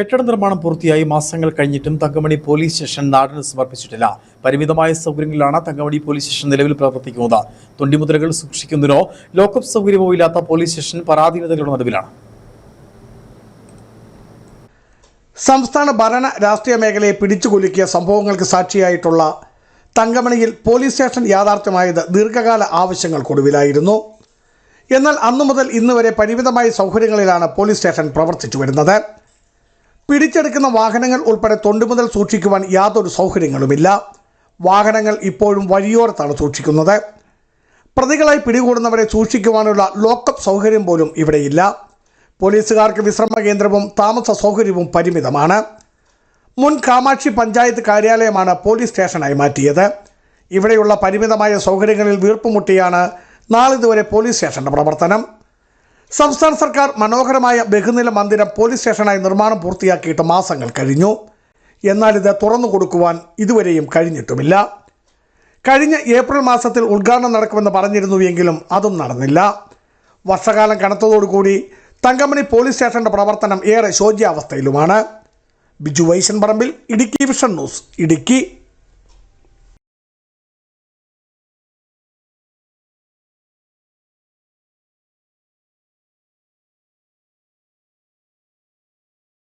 കെട്ടിട നിർമ്മാണം പൂർത്തിയായി മാസങ്ങൾ കഴിഞ്ഞിട്ടും തങ്കമണി പോലീസ് സ്റ്റേഷൻ നാടിന് സമർപ്പിച്ചിട്ടില്ല. പരിമിതമായ സൗകര്യങ്ങളിലാണ് തങ്കമണി പോലീസ് സ്റ്റേഷൻ നിലവിൽ പ്രവർത്തിക്കുന്നത്. തൊണ്ടിമുദ്രകൾ സൂക്ഷിക്കുന്നതിനോ ലോക്കപ്പ് സൗകര്യമോ ഇല്ലാത്ത പോലീസ് സ്റ്റേഷൻ പരാധീനതകളുടെ നടുവിലാണ്. സംസ്ഥാന ഭരണ രാഷ്ട്രീയ മേഖലയെ പിടിച്ചുകുലുക്കിയ സംഭവങ്ങൾക്ക് സാക്ഷിയായിട്ടുള്ള തങ്കമണിയിൽ പോലീസ് സ്റ്റേഷൻ യാഥാർത്ഥ്യമായത് ദീർഘകാല ആവശ്യങ്ങൾക്കൊടുവിലായിരുന്നു. എന്നാൽ അന്നു മുതൽ ഇന്നുവരെ പരിമിതമായ സൗകര്യങ്ങളിലാണ് പോലീസ് സ്റ്റേഷൻ പ്രവർത്തിച്ചു വരുന്നത് പിടിച്ചെടുക്കുന്ന വാഹനങ്ങൾ ഉൾപ്പെടെ തൊണ്ടുമുതൽ സൂക്ഷിക്കുവാൻ യാതൊരു സൗകര്യങ്ങളുമില്ല. വാഹനങ്ങൾ ഇപ്പോഴും വഴിയോരത്താണ് സൂക്ഷിക്കുന്നത്. പ്രതികളായി പിടികൂടുന്നവരെ സൂക്ഷിക്കുവാനുള്ള ലോക്കപ്പ് സൗകര്യം പോലും ഇവിടെയില്ല. പോലീസുകാർക്ക് വിശ്രമ കേന്ദ്രവും താമസ സൗകര്യവും പരിമിതമാണ്. മുൻ കാമാക്ഷി പഞ്ചായത്ത് കാര്യാലയമാണ് പോലീസ് സ്റ്റേഷനായി മാറ്റിയത്. ഇവിടെയുള്ള പരിമിതമായ സൗകര്യങ്ങളിൽ വീർപ്പുമുട്ടിയാണ് നാളിതുവരെ പോലീസ് സ്റ്റേഷന്റെ പ്രവർത്തനം. സംസ്ഥാന സർക്കാർ മനോഹരമായ ബഹുനില മന്ദിരം പോലീസ് സ്റ്റേഷനായി നിർമ്മാണം പൂർത്തിയാക്കിയിട്ട് മാസങ്ങൾ കഴിഞ്ഞു. എന്നാൽ ഇത് തുറന്നു കൊടുക്കുവാൻ ഇതുവരെയും കഴിഞ്ഞിട്ടുമില്ല. കഴിഞ്ഞ ഏപ്രിൽ മാസത്തിൽ ഉദ്ഘാടനം നടക്കുമെന്ന് പറഞ്ഞിരുന്നു എങ്കിലും അതും നടന്നില്ല. വർഷകാലം കനത്തതോടുകൂടി തങ്കമണി പോലീസ് സ്റ്റേഷന്റെ പ്രവർത്തനം ഏറെ ശോച്യാവസ്ഥയിലുമാണ്. Biju Vaisan Parambil Idukki vision news Idukki.